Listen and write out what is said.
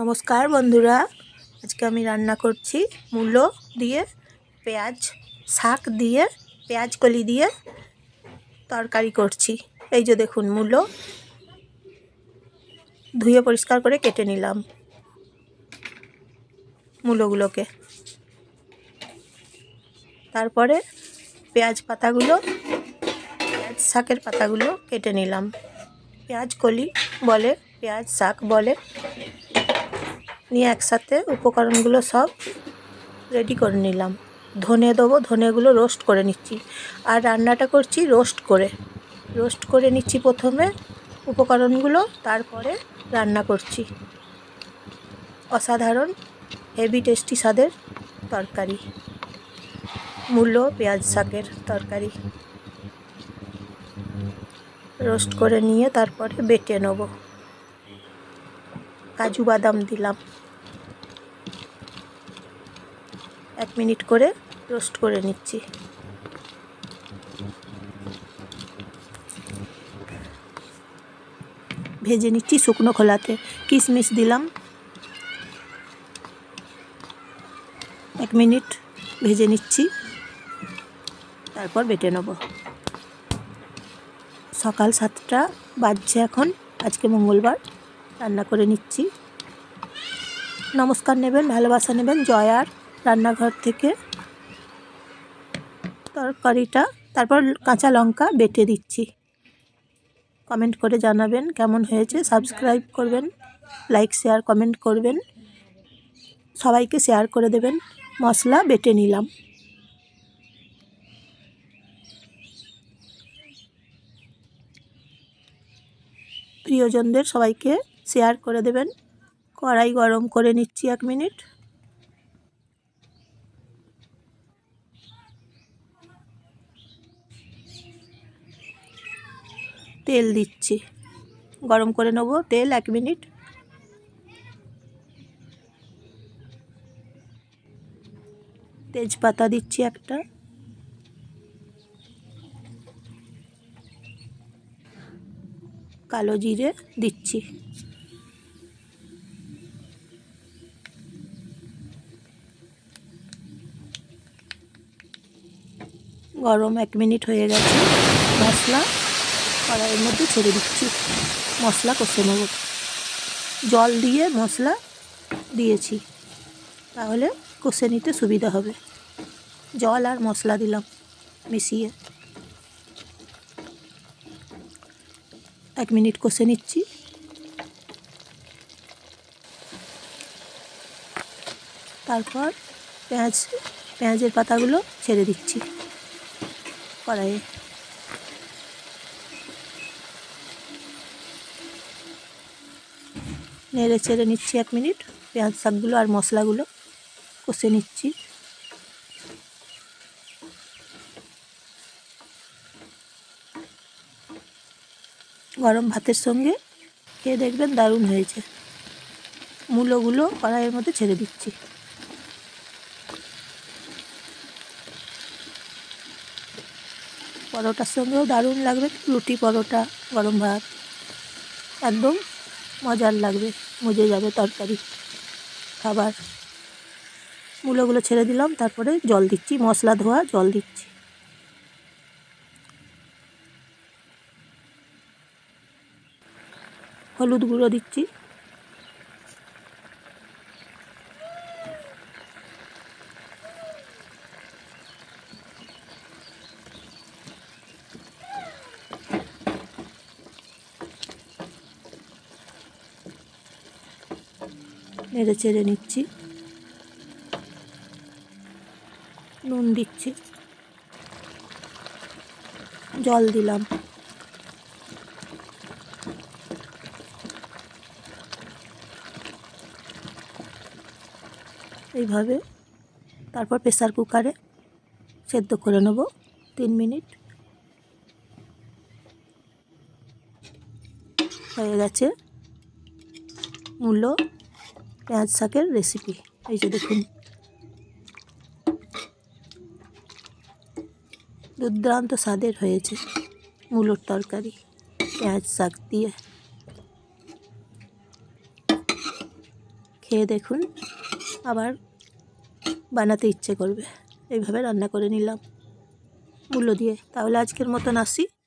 নমস্কার বন্ধুরা, আজকে আমি রান্না করছি মূলো দিয়ে, পেঁয়াজ, শাক দিয়ে, পেঁয়াজ কলি দিয়ে তরকারি করছি। এই যে দেখুন মূলো, ধুয়ে পরিষ্কার করে কেটে নিলাম মূলোগুলোকে। তারপরে পেঁয়াজ পাতাগুলো, পেঁয়াজ শাকের পাতাগুলো কেটে নিলাম। পেঁয়াজ কলি বলে, পেঁয়াজ শাক বলে। নিয়ে একসাথে উপকরণগুলো সব রেডি করে নিলাম। ধনে দেবো, ধনেগুলো রোস্ট করে নিচ্ছি। আর রান্নাটা করছি রোস্ট করে। রোস্ট করে নিচ্ছি প্রথমে উপকরণগুলো, তারপরে রান্না করছি। অসাধারণ হেভি টেস্টি স্বাদের তরকারি। মূলো পেঁয়াজ শাকের তরকারি। রোস্ট করে নিয়ে তারপরে বেটে নেব। কাজু বাদাম দিলাম। এক মিনিট করে রোস্ট করে নিচ্ছি। ভেজে নিচ্ছি শুকনো খোলাতে। কিশমিশ দিলাম। এক মিনিট ভেজে নিচ্ছি। তারপর বেটে নেব। সকাল সাতটা বাজছে এখন। আজকে মঙ্গলবার। রান্না করে নিচ্ছি। নমস্কার নেবেন, ভালোবাসা নেবেন জয়ার রান্নাঘর থেকে। তরকারিটা, তারপর কাঁচা লঙ্কা বেটে দিচ্ছি। কমেন্ট করে জানাবেন কেমন হয়েছে, সাবস্ক্রাইব করবেন, লাইক, শেয়ার, কমেন্ট করবেন। সবাইকে শেয়ার করে দেবেন, মশলা বেটে নিলাম। প্রিয়জনদের সবাইকে শেয়ার করে দেবেন। কড়াই গরম করে নিচ্ছি এক মিনিট। তেল দিচ্ছি। গরম করে নেব তেল এক মিনিট। তেজপাতা দিচ্ছি একটা। কালো জিরে দিচ্ছি। গরম এক মিনিট হয়ে গেছে। মশলা, কড়াইয়ের মধ্যে ছেড়ে দিচ্ছি। মশলা কষে নেব। জল দিয়ে মশলা দিয়েছি। তাহলে কষে নিতে সুবিধা হবে। জল আর মশলা দিলাম মিশিয়ে। এক মিনিট কষে নিচ্ছি। তারপর পেঁয়াজ, পেঁয়াজের পাতাগুলো ছেড়ে দিচ্ছি। কড়াইয়ে নেড়ে ছেড়ে নিচ্ছি এক মিনিট। পেঁয়াজ শাকগুলো আর মশলাগুলো কষে নিচ্ছি। গরম ভাতের সঙ্গে খেয়ে দেখবেন দারুণ হয়েছে। মূলোগুলো কড়াইয়ের মধ্যে ছেড়ে দিচ্ছি। পরোটার সঙ্গেও দারুণ লাগবে, রুটি পরোটা, গরম ভাত, একদম মজার লাগবে, মজে যাবে তরকারি, খাবার। মূলোগুলো ছেড়ে দিলাম, তারপরে জল দিচ্ছি, মশলা ধোয়া, জল দিচ্ছি। হলুদ গুঁড়ো দিচ্ছি। নেড়ে চেড়ে নিচ্ছি। নুন দিচ্ছি। জল দিলাম। এইভাবে তারপর প্রেসার কুকারে সেদ্ধ করে নেব তিন মিনিট। হয়ে গেছে। মূলো পেঁয়াজ শাকের রেসিপি এই যে দেখুন। দুর্দান্ত স্বাদের হয়েছে মূলোর তরকারি, পেঁয়াজ শাক দিয়ে। খেয়ে দেখুন, আবার বানাতে ইচ্ছে করবে। এইভাবে রান্না করে নিলাম। মূল্য দিয়ে। তাহলে আজকের মতন আসি।